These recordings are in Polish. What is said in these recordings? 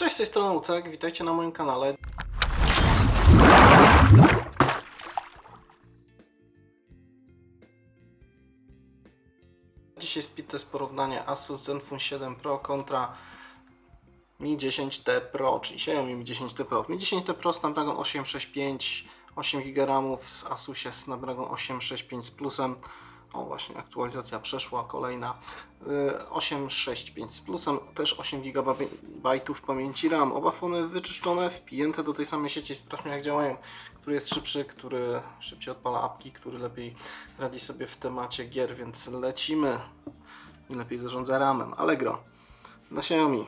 Cześć, z tej strony Lucek, witajcie na moim kanale. Dzisiaj speed test porównanie Asus Zenfone 7 Pro kontra Mi 10T Pro, czyli Xiaomi Mi 10T Pro. W Mi 10T Pro Snapdragon 865, 8 GB w Asusie Snapdragon 865 z plusem. O właśnie, aktualizacja przeszła, kolejna. Y, 865 z plusem, też 8 GB pamięci RAM. Oba fony wyczyszczone, wpięte do tej samej sieci. Sprawdźmy jak działają. Który jest szybszy, który szybciej odpala apki, który lepiej radzi sobie w temacie gier, więc lecimy. I lepiej zarządza ramem. Allegro dla Xiaomi.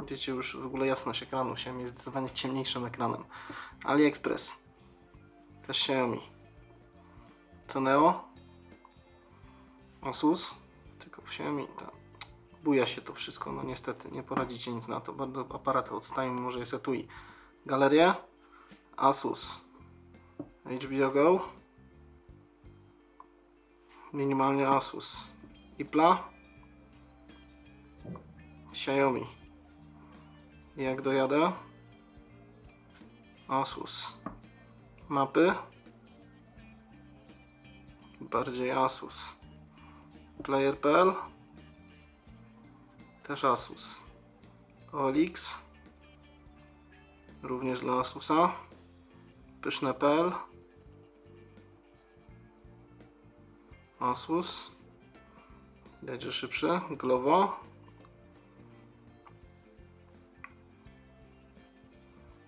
Widzicie już w ogóle jasność ekranu. Xiaomi jest zdecydowanie ciemniejszym ekranem. AliExpress. Też Xiaomi. Ceneo. Asus. Tylko w Xiaomi. Ta. Buja się to wszystko. No niestety nie poradzicie nic na to. Bardzo aparaty odstają, mimo że jest etui. Galeria. Asus. HBO Go. Minimalnie Asus. Ipla. Xiaomi. I jak dojadę? Asus. Mapy. Bardziej Asus. Player.pl. Też Asus. OLX. Również dla Asusa. Pyszne.pl. Asus. Że szybszy. Glovo.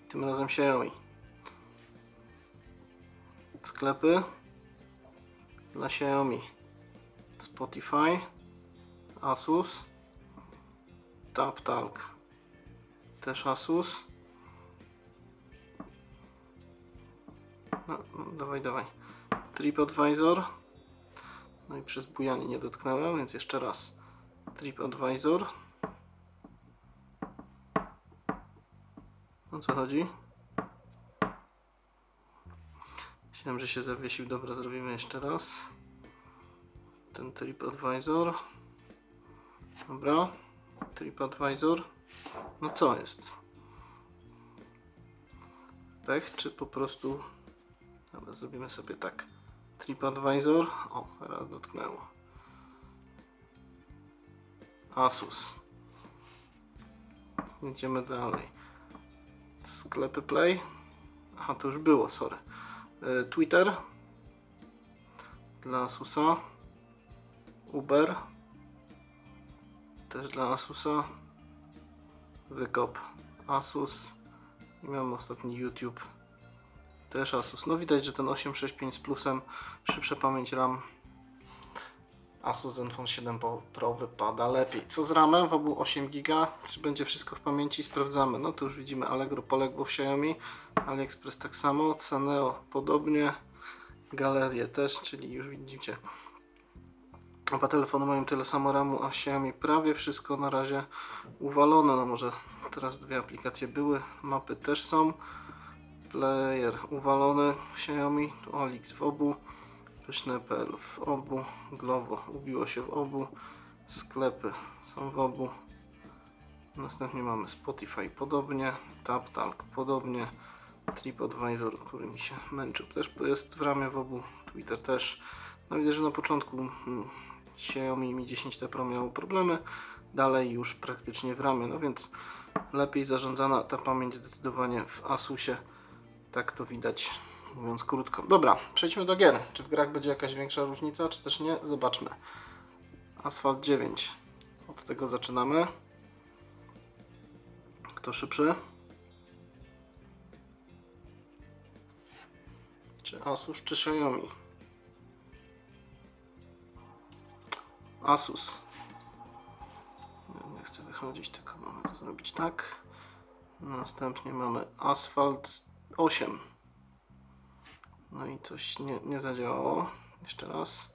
Tym razem Xiaomi. Sklepy dla Xiaomi. Spotify, Asus, TapTalk, też Asus. No, no, dawaj, dawaj. TripAdvisor. No i przez bujanie nie dotknąłem, więc jeszcze raz. TripAdvisor. O co chodzi? Myślałem, że się zawiesił. Dobra, zrobimy jeszcze raz. Ten TripAdvisor. Dobra. TripAdvisor. No co jest? Pech, czy po prostu... Dobra, zrobimy sobie tak. TripAdvisor. O, teraz dotknęło. Asus. Idziemy dalej. Sklepy Play. Aha, to już było, sorry. Y, Twitter. Dla Asusa. Uber. Też dla Asusa. Wykop. Asus. I mamy ostatni YouTube. Też Asus. No widać, że ten 865 z plusem, szybsza pamięć RAM. Asus Zenfone 7 Pro- Pro wypada lepiej. Co z RAMem? W obu 8 GB. Czy będzie wszystko w pamięci? Sprawdzamy. No to już widzimy Allegro poległo w Xiaomi. AliExpress tak samo. Ceneo podobnie. Galerię też, czyli już widzicie. Oba telefony mają tyle samo RAMu, a Xiaomi prawie wszystko na razie uwalone. No może teraz dwie aplikacje były. Mapy też są. Player uwalony Xiaomi. Olix w obu. Pyszne.pl w obu. Glovo ubiło się w obu. Sklepy są w obu. Następnie mamy Spotify podobnie. TapTalk podobnie. TripAdvisor, który mi się męczył, też jest w ramie w obu. Twitter też. No widzę, że na początku mm, Xiaomi Mi 10T Pro miało problemy. Dalej już praktycznie w ramie. No więc lepiej zarządzana ta pamięć zdecydowanie w Asusie. Tak to widać, mówiąc krótko. Dobra, przejdźmy do gier. Czy w grach będzie jakaś większa różnica, czy też nie? Zobaczmy. Asphalt 9. Od tego zaczynamy. Kto szybszy? Czy Asus, czy Xiaomi? Asus. Nie, chcę wychodzić, tylko mamy to zrobić tak. Następnie mamy Asphalt 8. No i coś nie, nie zadziałało. Jeszcze raz.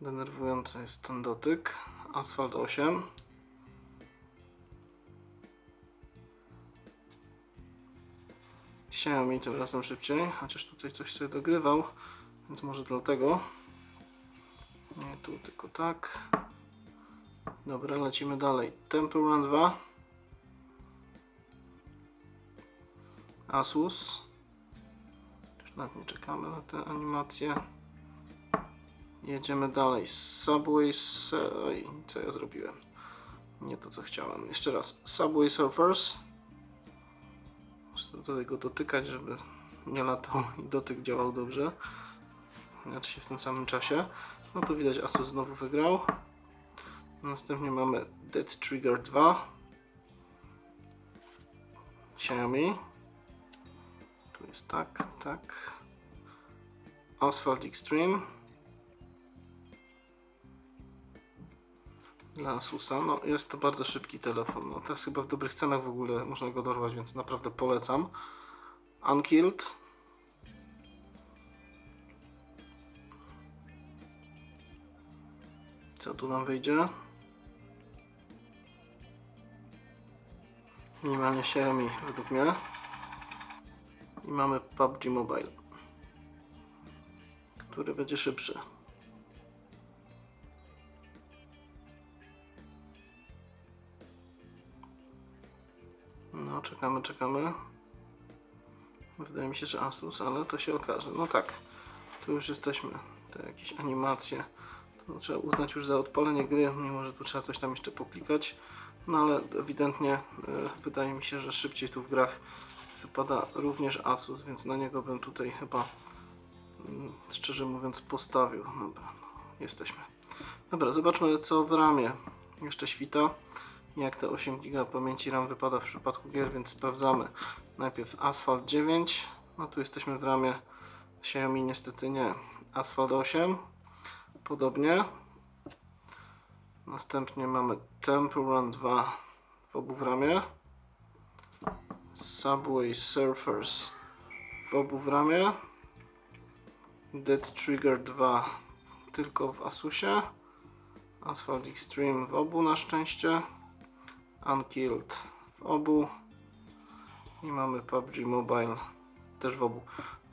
Denerwujący jest ten dotyk. Asphalt 8. Xiaomi tym razem szybciej, chociaż tutaj coś sobie dogrywał, więc może dlatego. Nie tu, tylko tak. Dobra, lecimy dalej. Temple Run 2. Asus. Już nawet nie czekamy na tę animację. Jedziemy dalej. Subway. Oj, co ja zrobiłem? Nie to co chciałem. Jeszcze raz. Subway Surfers. Muszę tutaj go dotykać, żeby nie latał i dotyk działał dobrze. Znaczy się w tym samym czasie. No tu widać Asus znowu wygrał. Następnie mamy Dead Trigger 2. Xiaomi. Tu jest tak, tak. Asphalt Extreme. Dla Asusa. No jest to bardzo szybki telefon. No, teraz chyba w dobrych cenach w ogóle można go dorwać, więc naprawdę polecam. Unkilled. Co tu nam wyjdzie? Minimalnie Xiaomi według mnie. I mamy PUBG Mobile, który będzie szybszy. No, czekamy, czekamy. Wydaje mi się, że Asus, ale to się okaże. No tak, tu już jesteśmy. Te jakieś animacje. To trzeba uznać już za odpalenie gry, mimo że tu trzeba coś tam jeszcze poklikać. No ale ewidentnie e, wydaje mi się, że szybciej tu w grach wypada również Asus, więc na niego bym tutaj chyba mm, szczerze mówiąc postawił. Dobra, no, jesteśmy. Dobra, zobaczmy co w ramie jeszcze świta. Jak te 8 GB pamięci RAM wypada w przypadku gier, więc sprawdzamy. Najpierw Asphalt 9. No tu jesteśmy w ramie Xiaomi niestety nie. Asphalt 8. Podobnie. Następnie mamy Temple Run 2 w obu w ramię. Subway Surfers w obu w ramię. Dead Trigger 2 tylko w Asusie. Asphalt Extreme w obu na szczęście. Unkilled w obu. I mamy PUBG Mobile też w obu.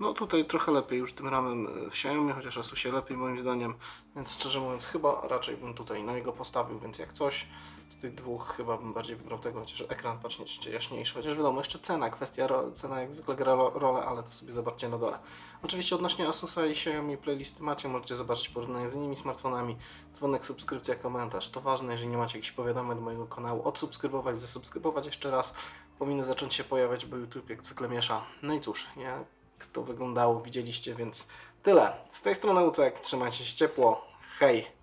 No tutaj trochę lepiej już tym ramem e, w Xiaomi, chociaż Asusie lepiej moim zdaniem. Więc szczerze mówiąc chyba raczej bym tutaj na niego postawił, więc jak coś z tych dwóch chyba bym bardziej wybrał tego, chociaż ekran patrzcie jaśniejszy. Chociaż wiadomo, jeszcze cena, kwestia cena jak zwykle gra ro- rolę, ale to sobie zobaczcie na dole. Oczywiście odnośnie Asusa i Xiaomi playlisty macie, możecie zobaczyć porównanie z innymi smartfonami. Dzwonek, subskrypcja, komentarz. To ważne, jeżeli nie macie jakichś powiadomień do mojego kanału, odsubskrybować, zasubskrybować jeszcze raz. Powinny zacząć się pojawiać, bo YouTube jak zwykle miesza. No i cóż, to wyglądało, widzieliście, więc tyle. Z tej strony Ucek, trzymajcie się ciepło. Hej!